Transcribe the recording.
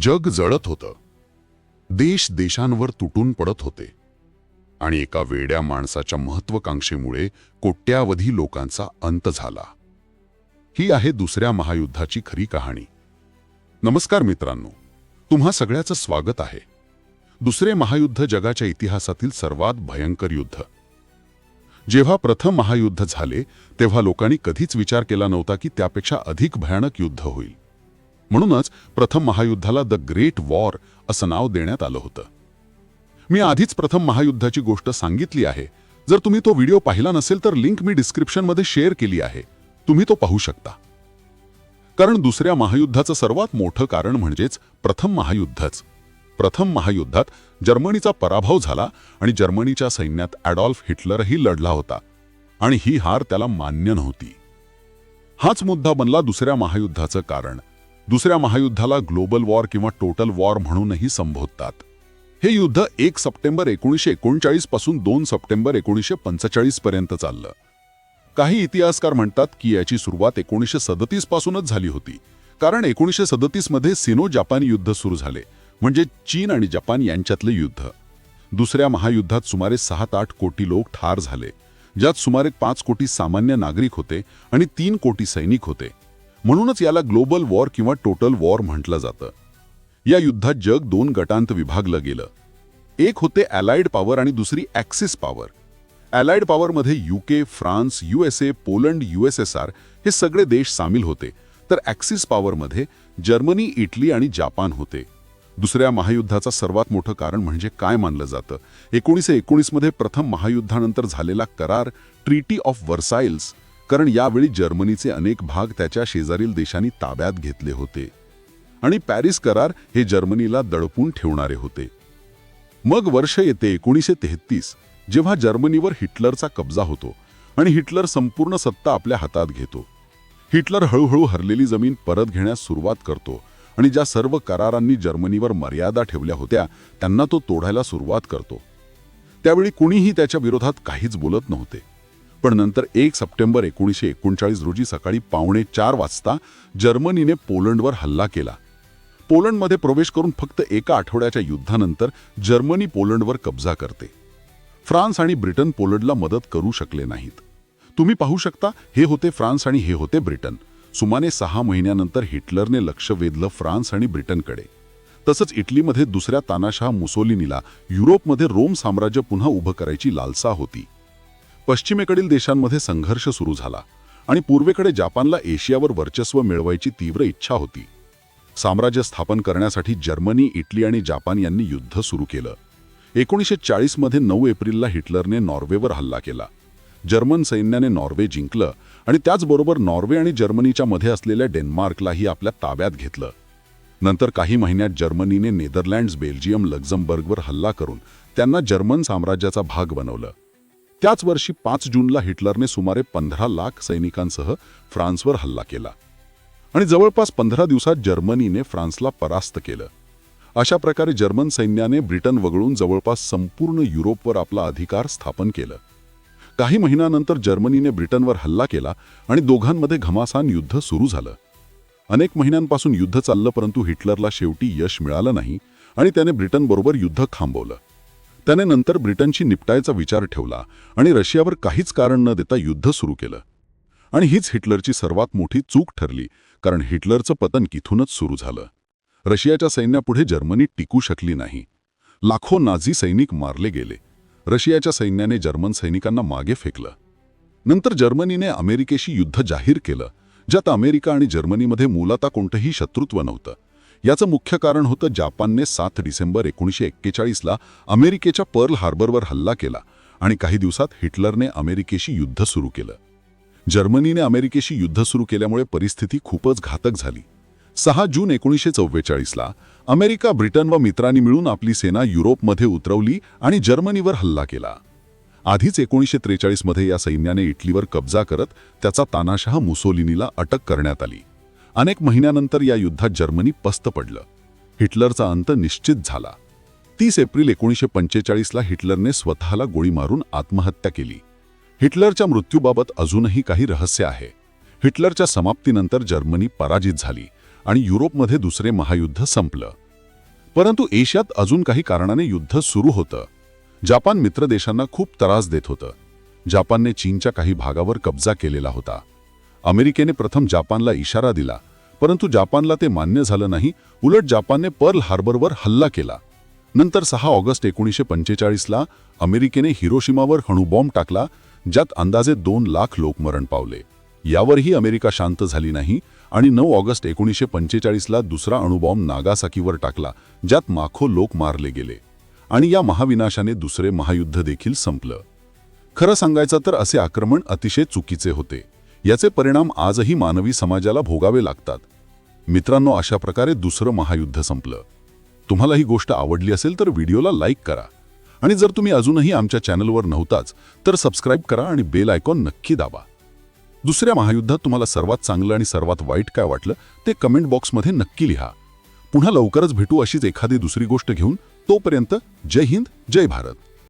जग जळत होतं. देश देशांवर तुटून पडत होते. आणि एका वेड्या माणसाच्या महत्वाकांक्षेमुळे कोट्यावधी लोकांचा अंत झाला. ही आहे दुसऱ्या महायुद्धाची खरी कहाणी. नमस्कार मित्रांनो तुम्हा सगळ्याचं स्वागत आहे. दुसरे महायुद्ध जगाच्या इतिहासातील सर्वात भयंकर युद्ध. जेव्हा प्रथम महायुद्ध झाले तेव्हा लोकांनी कधीच विचार केला नव्हता की त्यापेक्षा अधिक भयानक युद्ध होईल. म्हणूनच प्रथम महायुद्धाला द ग्रेट वॉर असं नाव देण्यात आलं होतं. मी आधीच प्रथम महायुद्धाची गोष्ट सांगितली आहे. जर तुम्ही तो व्हिडिओ पाहिला नसेल तर लिंक मी डिस्क्रिप्शनमध्ये शेअर केली आहे. तुम्ही तो पाहू शकता. कारण दुसऱ्या महायुद्धाचं सर्वात मोठं कारण म्हणजेच प्रथम महायुद्धच. प्रथम महायुद्धात जर्मनीचा पराभव झाला आणि जर्मनीच्या सैन्यात ॲडॉल्फ हिटलरही लढला होता. आणि ही हार त्याला मान्य नव्हती. हाच मुद्दा बनला दुसऱ्या महायुद्धाचं कारण. दुसऱ्या महायुद्धाला ग्लोबल वॉर किंवा टोटल वॉर म्हणूनही संबोधतात. हे युद्ध एक सप्टेंबर एकोणीसशे एकोणचाळीसपासून दोन सप्टेंबर एकोणीसशे पंचेचाळीस पर्यंत चाललं. काही इतिहासकार म्हणतात की याची सुरुवात एकोणीसशे सदतीस पासूनच झाली होती. कारण एकोणीसशे सदतीसमध्ये सिनो जपानी युद्ध सुरू झाले म्हणजे चीन आणि जपान यांच्यातलं युद्ध. दुसऱ्या महायुद्धात सुमारे सात आठ कोटी लोक ठार झाले ज्यात सुमारे पाच कोटी सामान्य नागरिक होते आणि तीन कोटी सैनिक होते. म्हणूनच याला ग्लोबल वॉर किंवा टोटल वॉर म्हटलं जातं. या युद्धात जग दोन गटांत विभागलं गेलं. एक होते अलाइड पॉवर आणि दुसरी ॲक्सिस पॉवर. अलाइड पॉवरमध्ये UK France USA Poland USSR हे सगळे देश सामील होते. तर ॲक्सिस पॉवरमध्ये जर्मनी इटली आणि जापान होते. दुसऱ्या महायुद्धाचा सर्वात मोठं कारण म्हणजे काय मानलं जातं? एकोणीसशे एकोणीसमध्ये प्रथम महायुद्धानंतर झालेला करार ट्रीटी ऑफ वर्साइल्स कारण यावेळी जर्मनीचे अनेक भाग त्याच्या शेजारील देशांनी ताब्यात घेतले होते. आणि पॅरिस करार हे जर्मनीला दडपून ठेवणारे होते. मग वर्ष येते एकोणीसशे तेहतीस जेव्हा जर्मनीवर हिटलरचा कब्जा होतो आणि हिटलर संपूर्ण सत्ता आपल्या हातात घेतो. हिटलर हळूहळू हरलेली जमीन परत घेण्यास सुरुवात करतो आणि ज्या सर्व करारांनी जर्मनीवर मर्यादा ठेवल्या होत्या त्यांना तो तोडायला सुरुवात करतो. त्यावेळी कुणीही त्याच्या विरोधात काहीच बोलत नव्हते. पण नंतर एक सप्टेंबर एकोणीसशे एकोणचाळीस रोजी सकाळी पावणे चार वाजता जर्मनीने पोलंडवर हल्ला केला. पोलंडमध्ये प्रवेश करून फक्त एका आठवड्याच्या युद्धानंतर जर्मनी पोलंडवर कब्जा करते. फ्रान्स आणि ब्रिटन पोलंडला मदत करू शकले नाहीत. तुम्ही पाहू शकता हे होते फ्रान्स आणि हे होते ब्रिटन. सुमारे सहा महिन्यानंतर हिटलरने लक्ष वेधलं फ्रान्स आणि ब्रिटनकडे. तसंच इटलीमध्ये दुसऱ्या तानाशहा मुसोलिनीला युरोपमध्ये रोम साम्राज्य पुन्हा उभं करायची लालसा होती. पश्चिमेकडील देशांमध्ये संघर्ष सुरू झाला आणि पूर्वेकडे जापानला एशियावर वर्चस्व मिळवायची तीव्र इच्छा होती. साम्राज्य स्थापन करण्यासाठी जर्मनी इटली आणि जापान यांनी युद्ध सुरू केलं. एकोणीसशे चाळीसमध्ये नऊ एप्रिलला हिटलरने नॉर्वेवर हल्ला केला. जर्मन सैन्याने नॉर्वे जिंकलं आणि त्याचबरोबर नॉर्वे आणि जर्मनीच्या मध्ये असलेल्या डेन्मार्कलाही आपल्या ताब्यात घेतलं. नंतर काही महिन्यात जर्मनीने नेदरलँड्स बेल्जियम लक्झमबर्गवर हल्ला करून त्यांना जर्मन साम्राज्याचा भाग बनवलं. त्याच वर्षी पाच जूनला हिटलरने सुमारे पंधरा लाख सैनिकांसह फ्रान्सवर हल्ला केला आणि जवळपास पंधरा दिवसात जर्मनीने फ्रान्सला परास्त केलं. अशा प्रकारे जर्मन सैन्याने ब्रिटन वगळून जवळपास संपूर्ण युरोपवर आपला अधिकार स्थापन केलं. काही महिन्यानंतर जर्मनीने ब्रिटनवर हल्ला केला आणि दोघांमध्ये घमासान युद्ध सुरू झालं. अनेक महिन्यांपासून युद्ध चाललं परंतु हिटलरला शेवटी यश मिळालं नाही आणि त्याने ब्रिटनबरोबर युद्ध थांबवलं. त्याने नंतर ब्रिटनशी निपटायचा विचार ठेवला आणि रशियावर काहीच कारण न देता युद्ध सुरू केलं. आणि हीच हिटलरची सर्वात मोठी चूक ठरली कारण हिटलरचं पतन किथूनच सुरू झालं. रशियाच्या सैन्यापुढे जर्मनी टिकू शकली नाही. लाखो नाझी सैनिक मारले गेले. रशियाच्या सैन्याने जर्मन सैनिकांना मागे फेकलं. नंतर जर्मनीने अमेरिकेशी युद्ध जाहीर केलं ज्यात अमेरिका आणि जर्मनीमध्ये मूलतः कोणतंही शत्रुत्व नव्हतं. याचं मुख्य कारण होतं जापानने सात डिसेंबर एकोणीसशे एक्केचाळीसला अमेरिकेच्या पर्ल हार्बरवर हल्ला केला आणि काही दिवसात हिटलरने अमेरिकेशी युद्ध सुरू केलं. जर्मनीने अमेरिकेशी युद्ध सुरू केल्यामुळे परिस्थिती खूपच घातक झाली. सहा जून एकोणीसशे चव्वेचाळीसला अमेरिका ब्रिटन व मित्रांनी मिळून आपली सेना युरोपमध्ये उतरवली आणि जर्मनीवर हल्ला केला. आधीच एकोणीसशे त्रेचाळीसमध्ये या सैन्याने इटलीवर कब्जा करत त्याचा तानाशाह मुसोलिनीला अटक करण्यात आली. अनेक महिन्यानंतर या युद्धात जर्मनी पस्त पडलं. हिटलरचा अंत निश्चित झाला. तीस एप्रिल एकोणीसशे पंचेचाळीसला हिटलरने स्वतःला गोळी मारून आत्महत्या केली. हिटलरच्या मृत्यूबाबत अजूनही काही रहस्य आहे. हिटलरच्या समाप्तीनंतर जर्मनी पराजित झाली आणि युरोपमध्ये दुसरे महायुद्ध संपलं. परंतु एशियात अजून काही कारणाने युद्ध सुरू होतं. जापान मित्र देशांना खूप त्रास देत होतं. जापानने चीनच्या काही भागावर कब्जा केलेला होता. अमेरिकेने प्रथम जापानला इशारा दिला परंतु जापानला ते मान्य झालं नाही. उलट जापानने पर्ल हार्बरवर हल्ला केला. नंतर सहा ऑगस्ट एकोणीसशे पंचेचाळीसला अमेरिकेने हिरोशिमावर अणुबॉम्ब टाकला ज्यात अंदाजे दोन लाख लोक मरण पावले. यावरही अमेरिका शांत झाली नाही आणि नऊ ऑगस्ट एकोणीसशे पंचेचाळीसला दुसरा अणुबॉम्ब नागासाकीवर टाकला ज्यात माखो लोक मारले गेले. आणि या महाविनाशाने दुसरे महायुद्ध देखील संपलं. खरं सांगायचं तर असे आक्रमण अतिशय चुकीचे होते. याचे परिणाम आजही मानवी समाजाला भोगावे लागतात. मित्रांनो अशा प्रकारे दुसरं महायुद्ध संपलं. तुम्हाला ही गोष्ट आवडली असेल तर व्हिडिओला लाईक करा. आणि जर तुम्ही अजूनही आमच्या चॅनलवर नव्हताच तर सबस्क्राईब करा आणि बेल आयकॉन नक्की दाबा. दुसऱ्या महायुद्धात तुम्हाला सर्वात चांगलं आणि सर्वात वाईट काय वाटलं ते कमेंट बॉक्समध्ये नक्की लिहा. पुन्हा लवकरच भेटू अशीच एखादी दुसरी गोष्ट घेऊन तोपर्यंत जय हिंद जय भारत.